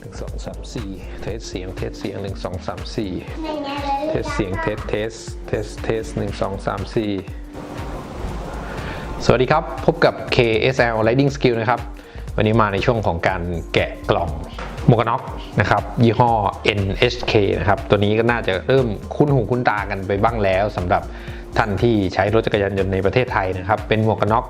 หนึ่งสองสามสี่เทสเสียงเทสเสียงหนึ่งสองสามสี่ไม่งั้นเลยเทสเสียงเทสเทสเทสเทสหนึ่งสองสามสี่สวัสดีครับ พบกับ KSL Lighting Skill นะครับ วันนี้มาในช่วงของการแกะกล่องหมวกกันน็อกนะครับยี่ห้อ NHK นะครับ ตัวนี้ก็น่าจะเริ่มคุ้นหูคุ้นตากันไปบ้างแล้วสำหรับท่านที่ใช้รถจักรยานยนต์ในประเทศไทยนะครับ เป็นหมวกกันน็อก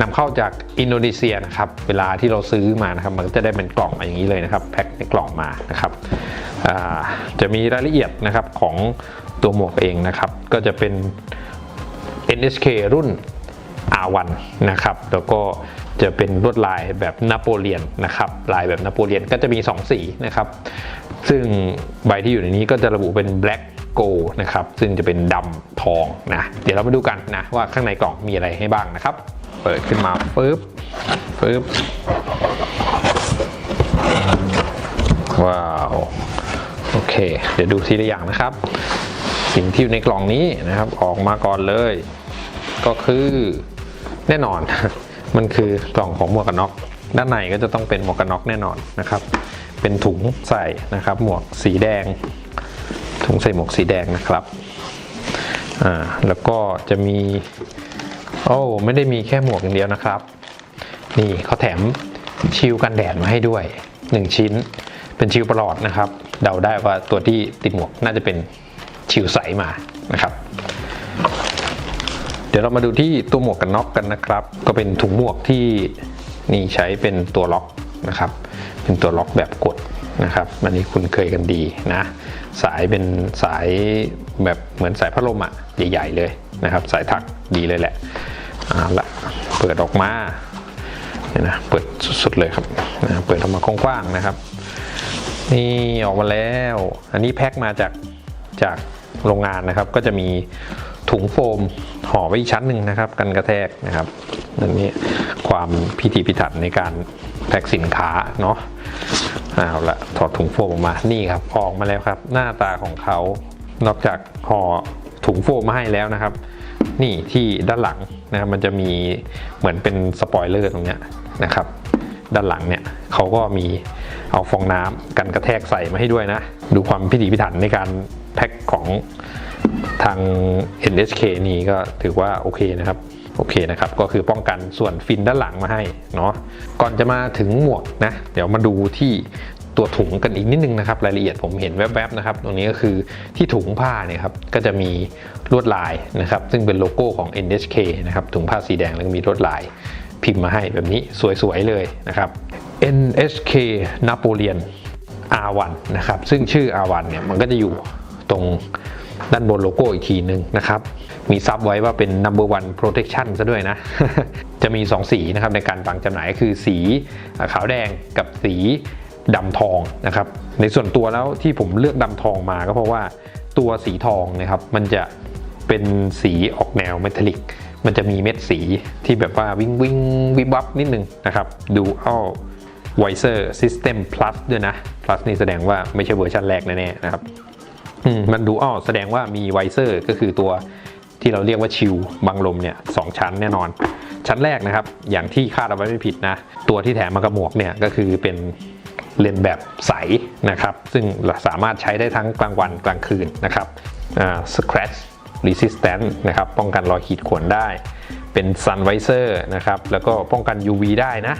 นำเข้าจากอินโดนีเซียนะครับ เวลาที่เราซื้อมานะครับ มันก็จะได้เป็นกล่องมาอย่างนี้เลยนะครับ แพ็คในกล่องมานะครับจะมีรายละเอียดนะครับของตัวหมวกเองนะครับ ก็จะเป็น NHK รุ่น R1 นะครับ แล้วก็จะเป็นลวดลายแบบนโปเลียนนะครับ ลายแบบนโปเลียนก็จะมี 2 สีนะครับ ซึ่งใบที่อยู่ในนี้ก็จะระบุเป็น black gold นะครับ ซึ่งจะเป็นดำทองนะ เดี๋ยวเรามาดูกันนะว่าข้างในกล่องมีอะไรให้บ้างนะครับ เปิดขึ้นมาปึ๊บปึ๊บว้าว โอเค เดี๋ยวดูทีละอย่างนะครับ สิ่งที่อยู่ในกล่องนี้นะครับ ออกมาก่อนเลย ก็คือแน่นอน มันคือกล่องของหมวกกันน็อก ด้านในก็จะต้องเป็นหมวกกันน็อกแน่นอนนะครับ เป็นถุงใส่นะครับ หมวกสีแดง ถุงใส่หมวกสีแดงนะครับ อ่า แล้วก็จะมี โอ้ไม่ได้มีแค่หมวกอย่างเดียวนะครับ นี่เขาแถมชิลกันแดดมาให้ด้วย 1 ชิ้น เป็นชิลประหลอดนะครับ เดาได้ว่าตัวที่ติดหมวกน่าจะเป็นชิลใสมานะครับ เดี๋ยวเรามาดูที่ตัวหมวกกันน็อกกันนะครับ ก็เป็นถุงหมวกที่นี่ใช้เป็นตัวล็อกนะครับ เป็นตัวล็อกแบบกดนะครับอันนี้คุณเคยกันดีนะ สายเป็นสายแบบเหมือนสายพัดลมอะใหญ่ ๆ เลยนะครับ สายถักดีเลยแหละ เอาละเปิดออกมาเนี่ยนะเปิดสุดๆเลยครับนะเปิดออกมากว้างๆนะครับ นี่ออกมาแล้ว อันนี้แพ็คมาจากจากโรงงานนะครับ ก็จะมีถุงโฟมห่อไว้อีกชั้นหนึ่งนะครับ กันกระแทกนะครับอันนี้ความพิถีพิถันในการแพ็คสินค้าเนาะเอาละถอดถุงโฟมออกมานี่ครับออกมาแล้วครับ หน้าตาของเขานอกจากห่อถุงโฟมมาให้แล้วนะครับ นี่ที่ด้านหลัง นะครับมันจะมีเหมือนเป็นสปอยเลอร์ตรงเนี้ยนะครับ ด้านหลังเนี่ยเขาก็มีเอาฟองน้ำกันกระแทกใส่มาให้ด้วยนะ ดูความพิถีพิถันในการแพ็คของทาง NHK นี่ก็ถือว่าโอเคนะครับโอเคนะครับก็คือป้องกันส่วนฟินด้านหลังมาให้เนาะก่อนจะมาถึงหมวกนะ เดี๋ยวมาดูที่ ตัวถุงกันอีกนิดนึงนะครับ รายละเอียดผมเห็นแวบๆนะครับ ตรงนี้ก็คือที่ถุงผ้าเนี่ยครับก็จะมีลวดลายนะครับ ซึ่งเป็นโลโก้ของ NHK นะครับถุงผ้าสีแดงแล้วก็มีลวดลายพิมพ์มาให้แบบนี้สวยๆเลยนะครับ NHK Napoleon R1 นะครับ ซึ่งชื่อ R1 เนี่ยมันก็จะอยู่ตรงด้านบนโลโก้อีกทีหนึ่งนะครับ มีซับไว้ว่าเป็น number one protection ซะด้วยนะ จะมี 2 สีนะครับในการวางจำหน่ายคือสีขาวแดงกับสี ดำทองนะครับ ในส่วนตัวแล้วที่ผมเลือกดำทองมาก็เพราะว่าตัวสีทองนะครับมันจะเป็นสีออกแนวเมทัลลิก มันจะมีเม็ดสีที่แบบว่าวิ่งวิ่งวิบวับนิดนึงนะครับดูเอาไวเซอร์ซิสเต็ม plus ด้วยนะ plus นี่แสดงว่าไม่ใช่เวอร์ชันแรกแน่ๆนะครับมมันดูอ้อแสดงว่ามีไวเซอร์ก็คือตัวที่เราเรียกว่าชิลบังลมเนี่ยสองชั้นแน่นอน ชั้นแรกนะครับ อย่างที่คาดเอาไว้ไม่ผิดนะ ตัวที่แถมมากับหมวกเนี่ยก็คือเป็น เลนแบบใสนะครับ ซึ่งสามารถใช้ได้ทั้งกลางวันกลางคืนนะครับ scratch resistant นะครับ ป้องกันรอยขีดข่วนได้ เป็น sun visor นะครับ แล้วก็ป้องกัน UV ได้นะ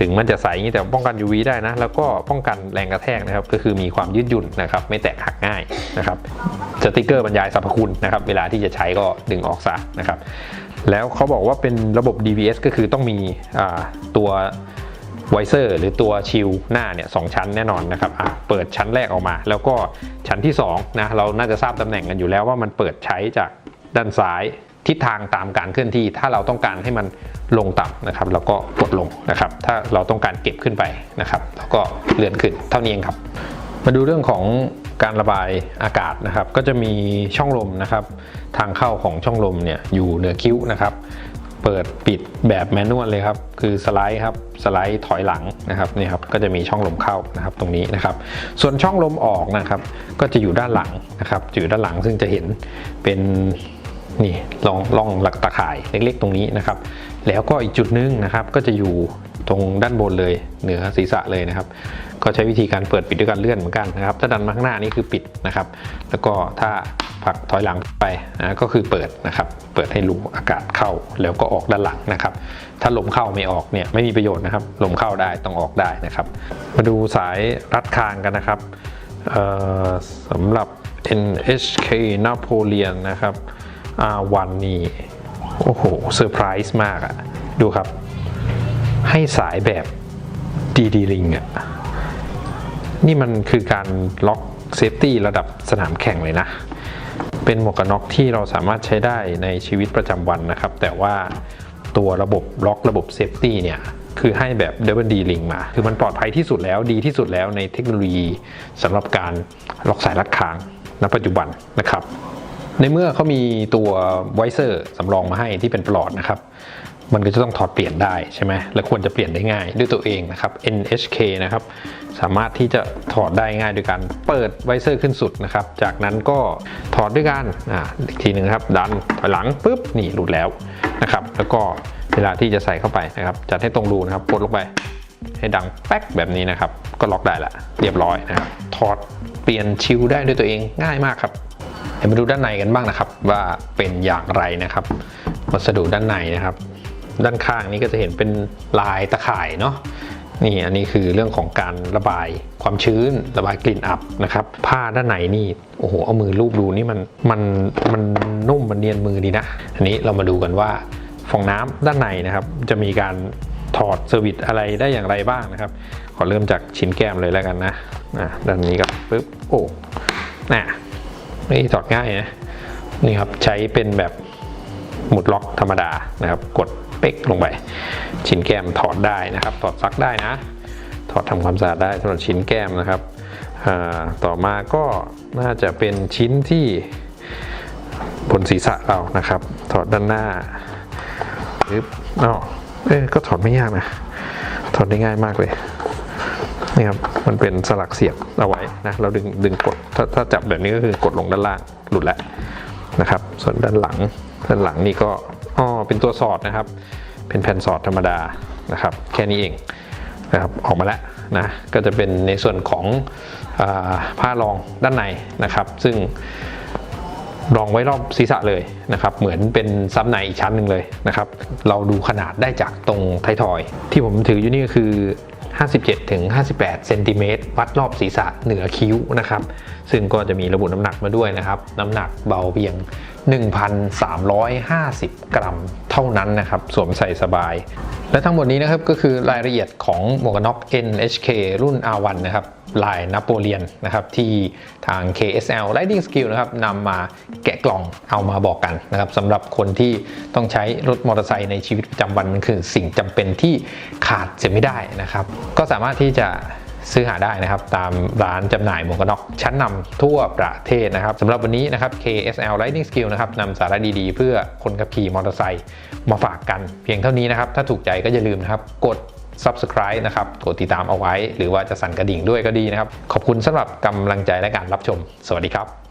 ถึงมันจะใสอย่างนี้แต่ป้องกัน UV ได้นะ แล้วก็ป้องกันแรงกระแทกนะครับ ก็คือมีความยืดหยุ่นนะครับ ไม่แตกหักง่ายนะครับ สติกเกอร์บรรยายสรรพคุณนะครับ เวลาที่จะใช้ก็ดึงออกซะนะครับ แล้วเขาบอกว่าเป็นระบบ DVS ก็คือต้องมีตัว ไวเซอร์หรือตัวชิลหน้าเนี่ยสองชั้นแน่นอนนะครับอะเปิดชั้นแรกออกมา แล้วก็ชั้นที่2นะเราน่าจะทราบตำแหน่งกันอยู่แล้วว่ามันเปิดใช้จากด้านซ้ายทิศทางตามการเคลื่อนที่ ถ้าเราต้องการให้มันลงต่ำนะครับ เราก็กดลงนะครับ ถ้าเราต้องการเก็บขึ้นไปนะครับเราก็เลื่อนขึ้นเท่านี้เองครับ มาดูเรื่องของการระบายอากาศนะครับ ก็จะมีช่องลมนะครับ ทางเข้าของช่องลมเนี่ยอยู่เหนือคิ้วนะครับ เปิดปิดแบบแมนนวลเลยครับ คือสไลด์ครับ สไลด์ถอยหลังนะครับนี่ครับ ก็จะมีช่องลมเข้านะครับตรงนี้นะครับ ส่วนช่องลมออกนะครับ ก็จะอยู่ด้านหลังนะครับอยู่ด้านหลังซึ่งจะเห็นเป็นนี่ร่องร่องหลักตะข่ายเล็กๆ ตรงนี้นะครับ แล้วก็อีกจุดหนึงนะครับ ก็จะอยู่ตรงด้านบนเลยเหนือศีรษะเลยนะครับ ก็ใช้วิธีการเปิดปิดด้วยการเลื่อนเหมือนกันนะครับ ถ้าดันมาข้างหน้านี่คือปิดนะครับ แล้วก็ถ้า ผลักถอยหลังไปนะก็คือเปิดนะครับ เปิดให้รูอากาศเข้าแล้วก็ออกด้านหลังนะครับ ถ้าลมเข้าไม่ออกเนี่ยไม่มีประโยชน์นะครับ ลมเข้าได้ต้องออกได้นะครับ มาดูสายรัดคางกันนะครับสำหรับ NHK Napoleon นะครับ R1 นี่โอ้โหเซอร์ไพรส์มากอะดูครับ ให้สายแบบดีดีลิงอะนี่มันคือการล็อกเซฟตี้ระดับสนามแข่งเลยนะ เป็นหมวกกันน็อกที่เราสามารถใช้ได้ในชีวิตประจำวันนะครับ แต่ว่าตัวระบบล็อกระบบเซฟตี้เนี่ยคือให้แบบ Double D Link มา คือมันปลอดภัยที่สุดแล้วดีที่สุดแล้วในเทคโนโลยีสำหรับการล็อกสายรัดคางณปัจจุบันนะครับ ในเมื่อเขามีตัวไวเซอร์สำรองมาให้ที่เป็นปลอดนะครับ มันก็จะต้องถอดเปลี่ยนได้ใช่ไหมและควรจะเปลี่ยนได้ง่ายด้วยตัวเองนะครับ NHK นะครับสามารถที่จะถอดได้ง่ายโดยการเปิดไวเซอร์ขึ้นสุดนะครับ จากนั้นก็ถอดด้วยกันอ่าอีกทีหนึ่งครับดันถอยหลังปุ๊บนี่หลุดแล้วนะครับแล้วก็เวลาที่จะใส่เข้าไปนะครับจัดให้ตรงรูนะครับกดลงไปให้ดังแป๊กแบบนี้นะครับ ก็ล็อกได้ละเรียบร้อยนะครับถอดเปลี่ยนชิลได้ด้วยตัวเองง่ายมากครับเดี๋ยวมาดูด้านในกันบ้างนะครับ ว่าเป็นอย่างไรนะครับ วัสดุด้านในนะครับ ด้านข้างนี้ก็จะเห็นเป็นลายตะข่ายเนาะนี่อันนี้คือเรื่องของการระบายความชื้น ระบายกลิ่นอับนะครับ ผ้าด้านในนี่โอ้โหเอามือลูบดูนี่มันมันมันนุ่มมันเนียนมือดีนะ อันนี้เรามาดูกันว่าฟองน้ำด้านในนะครับ จะมีการถอดเซอร์วิสอะไรได้อย่างไรบ้างนะครับ ขอเริ่มจากชิ้นแก้มเลยแล้วกันนะอะด้านนี้ก็ปึ๊บโอ้น่ะนี่ถอดง่ายนะนี่ครับใช้เป็นแบบหมุดล็อกธรรมดานะครับ กด เป๊กลงไป ชิ้นแก้มถอดได้นะครับ ถอดซักได้นะ ถอดทำความสะอาดได้สำหรับชิ้นแก้มนะครับต่อมาก็น่าจะเป็นชิ้นที่บนศีรษะเรานะครับ ถอดด้านหน้าปึ๊บอ๋อเอ้ก็ถอดไม่ยากนะ ถอดได้ง่ายมากเลยนี่ครับมันเป็นสลักเสียบเอาไว้นะเราดึงดึงกดถ้าถ้าจับแบบนี้ก็คือกดลงด้านล่างหลุดแล้วนะครับ ส่วนด้านหลังด้านหลังนี่ก็ เป็นตัวสอดนะครับ เป็นแผ่นสอดธรรมดานะครับ แค่นี้เองนะครับออกมาแล้วนะก็จะเป็นในส่วนของอผ้ารองด้านในนะครับ ซึ่ง รองไว้รอบศีรษะเลยนะครับเหมือนเป็นซับในอีกชั้นหนึ่งเลยนะครับเราดูขนาดได้จากตรงไทยทอย ที่ผมถืออยู่นี่ก็คือ 57ถึง58เซนติเมตรวัดรอบศีรษะเหนือคิ้วนะครับซึ่งก็จะมีระบุน้ำหนักมาด้วยนะครับ น้ำหนักเบาเพียง 1,350 กรัมเท่านั้นนะครับสวมใส่สบาย และทั้งหมดนี้นะครับก็คือรายละเอียดของหมวกกันน็อก NHK รุ่น R1 นะครับ ลายนโปเลียนนะครับที่ทาง KSL Riding Skill นะครับนำมาแกะกล่องเอามาบอกกันนะครับสำหรับคนที่ต้องใช้รถมอเตอร์ไซค์ในชีวิตประจำวันมันคือสิ่งจำเป็นที่ขาดเสียไม่ได้นะครับ ก็สามารถที่จะซื้อหาได้นะครับ ตามร้านจำหน่ายหมวกกันน็อกชั้นนำทั่วประเทศนะครับสำหรับวันนี้นะครับ KSL Riding Skill นะครับนำสาระดีๆ เพื่อคนขับขี่มอเตอร์ไซค์มาฝากกันเพียงเท่านี้นะครับ ถ้าถูกใจก็อย่าลืมนะครับกด subscribe นะครับกดติดตามเอาไว้ หรือว่าจะสั่นกระดิ่งด้วยก็ดีนะครับ ขอบคุณสำหรับกำลังใจและการรับชม สวัสดีครับ